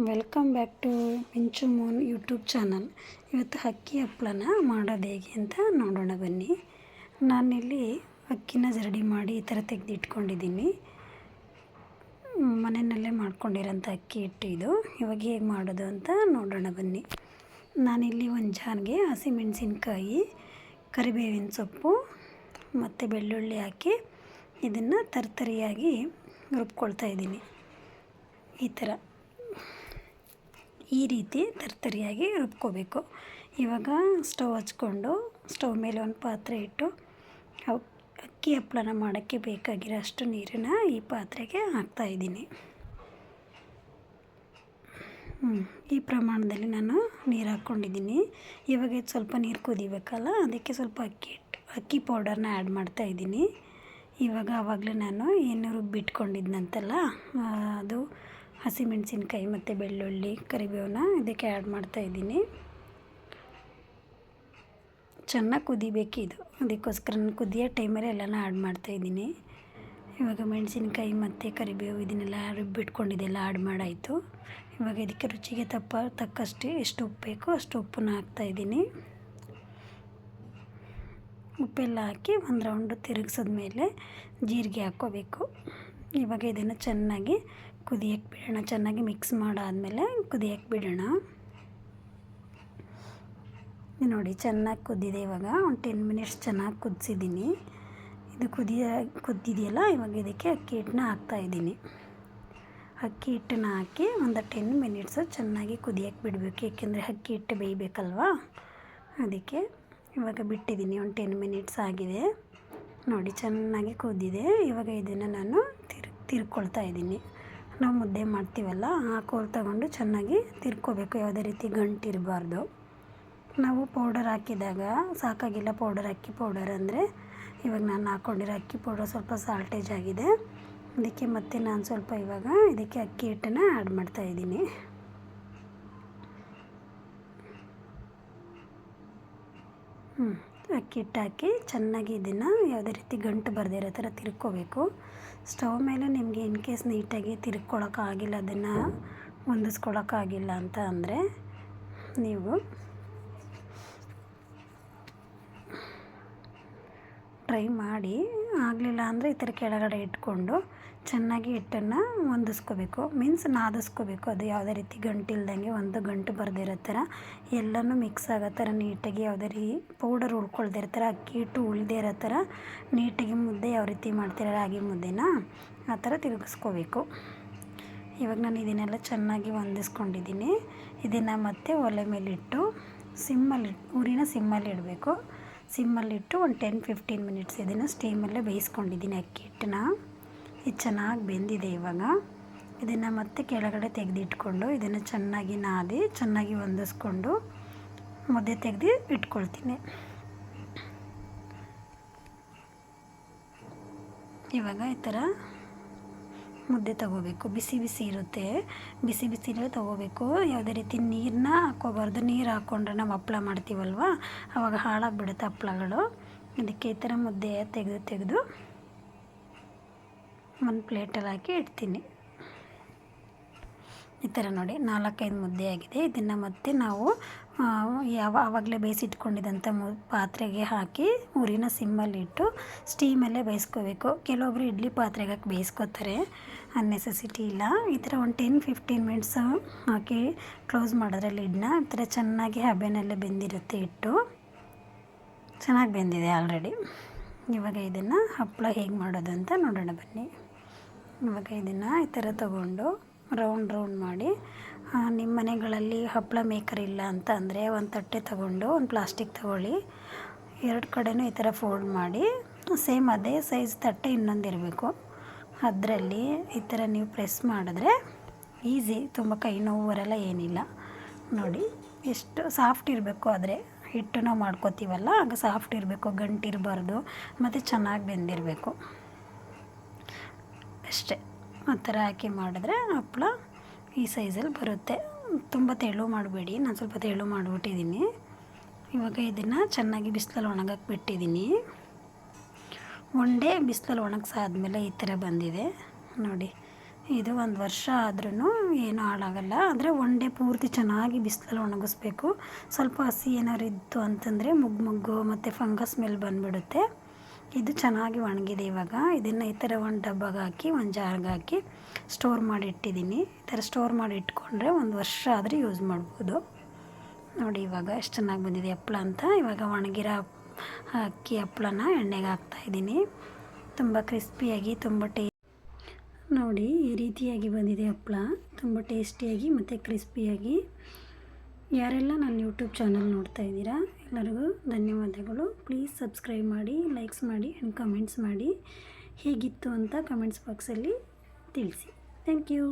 Welcome back to ಮಿಂಚು ಮೋನ್ YouTube channel. ಇವತ್ತು ಅಕ್ಕಿ ಹಪ್ಪಳನ ಮಾಡೋದು ಹೇಗೆ ಅಂತ ನೋಡೋಣ ಬನ್ನಿ. ನಾನಿಲ್ಲಿ ಅಕ್ಕಿನ ಜರಡಿ ಮಾಡಿ ಈ ಥರ ತೆಗೆದಿಟ್ಕೊಂಡಿದ್ದೀನಿ. ಮನೆಯಲ್ಲೇ ಮಾಡ್ಕೊಂಡಿರೋಂಥ ಅಕ್ಕಿ ಹಿಟ್ಟು ಇದು. ಇವಾಗ ಹೇಗೆ ಮಾಡೋದು ಅಂತ ನೋಡೋಣ ಬನ್ನಿ. ನಾನಿಲ್ಲಿ ಒಂದು ಜಾನ್ಗೆ ಹಸಿಮೆಣಸಿನ್ಕಾಯಿ, ಕರಿಬೇವಿನ ಸೊಪ್ಪು, ಮತ್ತು ಬೆಳ್ಳುಳ್ಳಿ ಹಾಕಿ ಇದನ್ನು ತರ್ತರಿಯಾಗಿ ರುಬ್ಕೊಳ್ತಾ ಇದ್ದೀನಿ. ಈ ಥರ. ಈ ರೀತಿ ತರ್ತರಿಯಾಗಿ ರುಬ್ಕೋಬೇಕು. ಇವಾಗ ಸ್ಟವ್ ಹಚ್ಕೊಂಡು ಸ್ಟವ್ ಮೇಲೆ ಒಂದು ಪಾತ್ರೆ ಇಟ್ಟು ಅಕ್ಕಿ ಹಪ್ಪಳನ ಮಾಡೋಕ್ಕೆ ಬೇಕಾಗಿರೋ ಅಷ್ಟು ನೀರನ್ನ ಈ ಪಾತ್ರೆಗೆ ಹಾಕ್ತಾಯಿದ್ದೀನಿ ಈ ಪ್ರಮಾಣದಲ್ಲಿ ನಾನು ನೀರು ಹಾಕ್ಕೊಂಡಿದ್ದೀನಿ. ಇವಾಗ ಇದು ಸ್ವಲ್ಪ ನೀರು ಕುದಿಬೇಕಲ್ಲ, ಅದಕ್ಕೆ ಸ್ವಲ್ಪ ಅಕ್ಕಿ ಇಟ್ಟು ಅಕ್ಕಿ ಪೌಡರ್ನ ಆ್ಯಡ್ ಮಾಡ್ತಾಯಿದ್ದೀನಿ ಇವಾಗ ಆವಾಗಲೇ ನಾನು ಏನು ರುಬ್ಬಿಟ್ಕೊಂಡಿದ್ನಂತಲ್ಲ ಅದು ಹಸಿಮೆಣಸಿನ್ಕಾಯಿ ಮತ್ತು ಬೆಳ್ಳುಳ್ಳಿ ಕರಿಬೇವನ್ನ ಇದಕ್ಕೆ ಆ್ಯಡ್ ಮಾಡ್ತಾಯಿದ್ದೀನಿ ಚೆನ್ನಾಗಿ ಕುದಿಬೇಕು ಇದು. ಅದಕ್ಕೋಸ್ಕರ ನಾನು ಕುದಿಯೋ ಟೈಮಲ್ಲಿ ಎಲ್ಲನೂ ಆ್ಯಡ್ ಮಾಡ್ತಾಯಿದ್ದೀನಿ ಇವಾಗ ಮೆಣಸಿನ್ಕಾಯಿ ಮತ್ತು ಕರಿಬೇವು ಇದನ್ನೆಲ್ಲ ರುಬ್ಬಿಟ್ಕೊಂಡಿದ್ದೆಲ್ಲ ಆ್ಯಡ್ ಮಾಡಾಯಿತು. ಇವಾಗ ಇದಕ್ಕೆ ರುಚಿಗೆ ತಪ್ಪ ತಕ್ಕಷ್ಟು ಎಷ್ಟು ಉಪ್ಪು ಬೇಕೋ ಅಷ್ಟು ಉಪ್ಪನ್ನ ಹಾಕ್ತಾಯಿದ್ದೀನಿ ಉಪ್ಪೆಲ್ಲ ಹಾಕಿ ಒಂದು ರೌಂಡು ತಿರುಗಿಸಿದ್ಮೇಲೆ ಜೀರಿಗೆ ಹಾಕ್ಕೋಬೇಕು. ಇವಾಗ ಇದನ್ನು ಚೆನ್ನಾಗಿ ಕುದಿಯಕ್ಕೆ ಬಿಡೋಣ, ಚೆನ್ನಾಗಿ ಮಿಕ್ಸ್ ಮಾಡಾದಮೇಲೆ ಕುದಿಯಕ್ಕೆ ಬಿಡೋಣ. ನೋಡಿ, ಚೆನ್ನಾಗಿ ಕುದ್ದಿದೆ ಇವಾಗ. ಒಂದು ಟೆನ್ ಮಿನಿಟ್ಸ್ ಚೆನ್ನಾಗಿ ಕುದಿಸಿದ್ದೀನಿ. ಇದು ಕುದಿಯ, ಕುದ್ದಿದೆಯಲ್ಲ, ಇವಾಗ ಇದಕ್ಕೆ ಅಕ್ಕಿ ಹಿಟ್ಟನ್ನ ಹಾಕ್ತಾಯಿದ್ದೀನಿ ಅಕ್ಕಿ ಹಿಟ್ಟನ್ನ ಹಾಕಿ ಒಂದು ಟೆನ್ ಮಿನಿಟ್ಸು ಚೆನ್ನಾಗಿ ಕುದಿಯಕ್ಕೆ ಬಿಡಬೇಕು. ಏಕೆಂದರೆ ಅಕ್ಕಿ ಹಿಟ್ಟು ಬೇಯಬೇಕಲ್ವಾ? ಅದಕ್ಕೆ ಇವಾಗ ಬಿಟ್ಟಿದ್ದೀನಿ, ಒಂದು ಟೆನ್ ಮಿನಿಟ್ಸ್ ಆಗಿದೆ. ನೋಡಿ, ಚೆನ್ನಾಗಿ ಕುದ್ದಿದೆ. ಇವಾಗ ಇದನ್ನು ನಾನು ತಿರ್, ತಿರ್ಕೊಳ್ತಾ ಇದ್ದೀನಿ. ನಾವು ಮುದ್ದೆ ಮಾಡ್ತೀವಲ್ಲ, ಆ ಕೋಲ್ ತಗೊಂಡು ಚೆನ್ನಾಗಿ ತಿರ್ಕೋಬೇಕು. ಯಾವುದೇ ರೀತಿ ಗಂಟಿರಬಾರ್ದು ನಾವು ಪೌಡರ್ ಹಾಕಿದಾಗ, ಸಾಕಾಗಿಲ್ಲ ಪೌಡರ್ ಅಕ್ಕಿ ಪೌಡರ್ ಅಂದರೆ, ಇವಾಗ ನಾನು ಹಾಕ್ಕೊಂಡಿರೋ ಅಕ್ಕಿ ಪೌಡರ್ ಸ್ವಲ್ಪ ಸಾಲ್ಟೇಜ್ ಆಗಿದೆ. ಅದಕ್ಕೆ ಮತ್ತೆ ನಾನು ಸ್ವಲ್ಪ ಇವಾಗ ಇದಕ್ಕೆ ಅಕ್ಕಿ ಹಿಟ್ಟನ್ನ ಆ್ಯಡ್ ಮಾಡ್ತಾಯಿದ್ದೀನಿ ಹ್ಞೂ ಅಕ್ಕಿ ಹಿಟ್ಟು ಹಾಕಿ ಚೆನ್ನಾಗಿ ಇದನ್ನು ಯಾವುದೇ ರೀತಿ ಗಂಟು ಬರದೇ ಇರೋ ಥರ ತಿರ್ಕೋಬೇಕು. ಸ್ಟವ್ ಮೇಲೆ ನಿಮಗೆ ಇನ್ ಕೇಸ್ ನೀಟಾಗಿ ತಿರ್ಕೊಳ್ಳೋಕ್ಕಾಗಿಲ್ಲ ಅದನ್ನು ಹೊಂದಿಸ್ಕೊಳ್ಳೋಕ್ಕಾಗಿಲ್ಲ ಅಂತ ಅಂದರೆ ನೀವು ಟ್ರೈ ಮಾಡಿ, ಆಗಲಿಲ್ಲ ಅಂದರೆ ಈ ಥರ ಕೆಳಗಡೆ ಇಟ್ಕೊಂಡು ಚೆನ್ನಾಗಿ ಹಿಟ್ಟನ್ನು ಹೊಂದಿಸ್ಕೋಬೇಕು. ಮೀನ್ಸ್ ನಾದಿಸ್ಕೋಬೇಕು. ಅದು ಯಾವುದೇ ರೀತಿ ಗಂಟಿಲ್ದಂಗೆ ಒಂದು ಗಂಟು ಬರ್ದಿರೋ ಥರ ಎಲ್ಲನೂ ಮಿಕ್ಸ್ ಆಗೋ ಥರ ನೀಟಾಗಿ ಯಾವುದೇ ರೀ ಪೌಡರ್ ಉಳ್ಕೊಳ್ದೇ ಇರೋ ಥರ, ಅಕ್ಕಿ ಹಿಟ್ಟು ಉಳಿದೇ ಇರೋ ಥರ ನೀಟಾಗಿ ಮುದ್ದೆ ಯಾವ ರೀತಿ ಮಾಡ್ತೀರ ರಾಗಿ ಮುದ್ದೆನ ಆ ಥರ ತಿರುಗಿಸ್ಕೋಬೇಕು. ಇವಾಗ ನಾನು ಇದನ್ನೆಲ್ಲ ಚೆನ್ನಾಗಿ ಹೊಂದಿಸ್ಕೊಂಡಿದ್ದೀನಿ. ಇದನ್ನು ಮತ್ತೆ ಒಲೆ ಮೇಲಿಟ್ಟು ಸಿಮ್ಮಲ್ಲಿ, ಊರಿನ ಸಿಮ್ಮಲ್ಲಿ ಇಡಬೇಕು. ಸಿಮ್ಮಲ್ಲಿಟ್ಟು ಒಂದು ಟೆನ್ ಫಿಫ್ಟೀನ್ ಮಿನಿಟ್ಸ್ ಇದನ್ನು ಸ್ಟೀಮಲ್ಲೇ ಬೇಯಿಸ್ಕೊಂಡಿದ್ದೀನಿ ಅಕ್ಕಿ ಹಿಟ್ಟನ್ನ. ಇದು ಚೆನ್ನಾಗಿ ಬೆಂದಿದೆ ಇವಾಗ. ಇದನ್ನು ಮತ್ತೆ ಕೆಳಗಡೆ ತೆಗೆದಿಟ್ಕೊಂಡು ಇದನ್ನು ಚೆನ್ನಾಗಿ ನಾದಿ, ಚೆನ್ನಾಗಿ ಹೊಂದಿಸ್ಕೊಂಡು ಮುದ್ದೆ ತೆಗೆದು ಇಟ್ಕೊಳ್ತೀನಿ. ಇವಾಗ ಈ ಥರ ಮುದ್ದೆ ತಗೋಬೇಕು. ಬಿಸಿ ಬಿಸಿ ಇರುತ್ತೆ. ಬಿಸಿ ಬಿಸಿಲೇ ತಗೋಬೇಕು. ಯಾವುದೇ ರೀತಿ ನೀರನ್ನ ಹಾಕ್ಕೋಬಾರ್ದು. ನೀರು ಹಾಕ್ಕೊಂಡ್ರೆ ನಾವು ಹಪ್ಳ ಮಾಡ್ತೀವಲ್ವ? ಆವಾಗ ಹಾಳಾಗಿಬಿಡುತ್ತೆ ಹಪ್ಪಳಗಳು ಅದಕ್ಕೆ ಈ ಥರ ಮುದ್ದೆ ತೆಗೆದು ತೆಗೆದು ಒಂದು ಪ್ಲೇಟಲ್ಲಿ ಹಾಕಿ ಇಡ್ತೀನಿ. ಈ ಥರ ನೋಡಿ ನಾಲ್ಕೈದು ಮುದ್ದೆ ಆಗಿದೆ. ಇದನ್ನು ಮತ್ತೆ ನಾವು ಯಾವ, ಆವಾಗಲೇ ಬೇಯಿಸಿಟ್ಕೊಂಡಿದ್ದಂಥ ಮು, ಪಾತ್ರೆಗೆ ಹಾಕಿ ಊರಿನ ಸಿಮ್ಮಲ್ಲಿ ಇಟ್ಟು ಸ್ಟೀಮಲ್ಲೇ ಬೇಯಿಸ್ಕೋಬೇಕು. ಕೆಲವೊಬ್ಬರು ಇಡ್ಲಿ ಪಾತ್ರೆಗೆ ಹಾಕಿ ಬೇಯಿಸ್ಕೋತಾರೆ. ಅನ್ನೆಸೆಸಿಟಿ ಇಲ್ಲ. ಈ ಥರ ಒಂದು ಟೆನ್, ಫಿಫ್ಟೀನ್ ಮಿನಿಟ್ಸ್ ಹಾಕಿ ಕ್ಲೋಸ್ ಮಾಡಿದ್ರೆ ಲಿಡ್ನ ಈ ಥರ ಚೆನ್ನಾಗಿ ಹಬೆನಲ್ಲೇ ಬೆಂದಿರುತ್ತೆ ಇಟ್ಟು ಚೆನ್ನಾಗಿ ಬೆಂದಿದೆ ಆಲ್ರೆಡಿ. ಇವಾಗ ಇದನ್ನು ಹಪ್ಪಳ ಹೇಗೆ ಮಾಡೋದು ಅಂತ ನೋಡೋಣ ಬನ್ನಿ. ಇವಾಗ ಇದನ್ನು ಈ ಥರ ತಗೊಂಡು ರೌಂಡ್ ರೌಂಡ್ ಮಾಡಿ ನಿಮ್ಮ ಮನೆಗಳಲ್ಲಿ ಹಪ್ಪಳ ಮೇಕರ್ ಇಲ್ಲ ಅಂತ ಅಂದರೆ ಒಂದು ತಟ್ಟೆ ತಗೊಂಡು, ಒಂದು ಪ್ಲಾಸ್ಟಿಕ್ ತಗೊಳ್ಳಿ. ಎರಡು ಕಡೆನೂ ಈ ಥರ ಫೋಲ್ಡ್ ಮಾಡಿ ಸೇಮ್ ಅದೇ ಸೈಜ್ ತಟ್ಟೆ ಇನ್ನೊಂದು ಇರಬೇಕು. ಅದರಲ್ಲಿ ಈ ಥರ ನೀವು ಪ್ರೆಸ್ ಮಾಡಿದ್ರೆ ಈಸಿ ತುಂಬ ಕೈ ನೋವು ಬರಲ್ಲ ಏನಿಲ್ಲ. ನೋಡಿ, ಎಷ್ಟು ಸಾಫ್ಟ್ ಇರಬೇಕು ಆದರೆ, ಹಿಟ್ಟು ನಾವು ಮಾಡ್ಕೋತೀವಲ್ಲ, ಆಗ ಸಾಫ್ಟ್ ಇರಬೇಕು, ಗಂಟಿರಬಾರ್ದು, ಮತ್ತು ಚೆನ್ನಾಗಿ ಬೆಂದಿರಬೇಕು. ಅಷ್ಟೇ. ಆ ಥರ ಹಾಕಿ ಮಾಡಿದ್ರೆ ಹಪ್ಪಳ ಈ ಸೈಜಲ್ಲಿ ಬರುತ್ತೆ. ತುಂಬ ತೆಳು ಮಾಡಬೇಡಿ. ನಾನು ಸ್ವಲ್ಪ ತೆಳು ಮಾಡಿಬಿಟ್ಟಿದ್ದೀನಿ. ಇವಾಗ ಇದನ್ನು ಚೆನ್ನಾಗಿ ಬಿಸಿಲಲ್ಲಿ ಒಣಗಕ್ಕೆ ಬಿಟ್ಟಿದ್ದೀನಿ. ಒನ್ ಡೇ ಬಿಸಿಲಲ್ಲಿ ಒಣಗಿಸಾದ್ಮೇಲೆ ಈ ಥರ ಬಂದಿದೆ. ನೋಡಿ, ಇದು ಒಂದು ವರ್ಷ ಆದ್ರೂ ಏನೂ ಹಾಳಾಗಲ್ಲ. ಆದರೆ ಒನ್ ಪೂರ್ತಿ ಚೆನ್ನಾಗಿ ಬಿಸಿಲಲ್ಲಿ ಒಣಗಿಸ್ಬೇಕು. ಸ್ವಲ್ಪ ಹಸಿ ಏನಾದ್ರು ಇತ್ತು ಅಂತಂದರೆ ಮುಗ್ಗು ಮುಗ್ಗು ಮತ್ತು ಫಂಗಸ್ ಸ್ಮೆಲ್ ಬಂದುಬಿಡುತ್ತೆ. ಇದು ಚೆನ್ನಾಗಿ ಒಣಗಿದೆ ಇವಾಗ. ಇದನ್ನು ಈ ಥರ ಒಂದು ಡಬ್ಬಗೆ ಹಾಕಿ, ಒಂದು ಜಾರ್ಗೆ ಹಾಕಿ ಸ್ಟೋರ್ ಮಾಡಿ ಇಟ್ಟಿದ್ದೀನಿ ಈ ಥರ ಸ್ಟೋರ್ ಮಾಡಿ ಇಟ್ಕೊಂಡ್ರೆ ಒಂದು ವರ್ಷ ಆದರೆ ಯೂಸ್ ಮಾಡ್ಬೋದು. ನೋಡಿ ಇವಾಗ ಎಷ್ಟು ಚೆನ್ನಾಗಿ ಬಂದಿದೆ ಹಪ್ಪಳ ಅಂತ. ಇವಾಗ ಒಣಗಿರೋ ಅಕ್ಕಿ ಹಪ್ಪಳನ ಎಣ್ಣೆಗೆ ಹಾಕ್ತಾಯಿದ್ದೀನಿ ತುಂಬ ಕ್ರಿಸ್ಪಿಯಾಗಿ ತುಂಬ ಟೇ ನೋಡಿ ಈ ರೀತಿಯಾಗಿ ಬಂದಿದೆ ಹಪ್ಪಳ ತುಂಬ ಟೇಸ್ಟಿಯಾಗಿ ಮತ್ತು ಕ್ರಿಸ್ಪಿಯಾಗಿ ಯಾರೆಲ್ಲ ನನ್ನ ಯೂಟ್ಯೂಬ್ ಚಾನಲ್ ನೋಡ್ತಾ ಇದ್ದೀರಾ, ಎಲ್ಲರಿಗೂ ಧನ್ಯವಾದಗಳು. ಪ್ಲೀಸ್ ಸಬ್ಸ್ಕ್ರೈಬ್ ಮಾಡಿ, ಲೈಕ್ಸ್ ಮಾಡಿ ಆ್ಯಂಡ್ ಕಮೆಂಟ್ಸ್ ಮಾಡಿ. ಹೇಗಿತ್ತು ಅಂತ ಕಮೆಂಟ್ಸ್ ಬಾಕ್ಸಲ್ಲಿ ತಿಳಿಸಿ. Thank you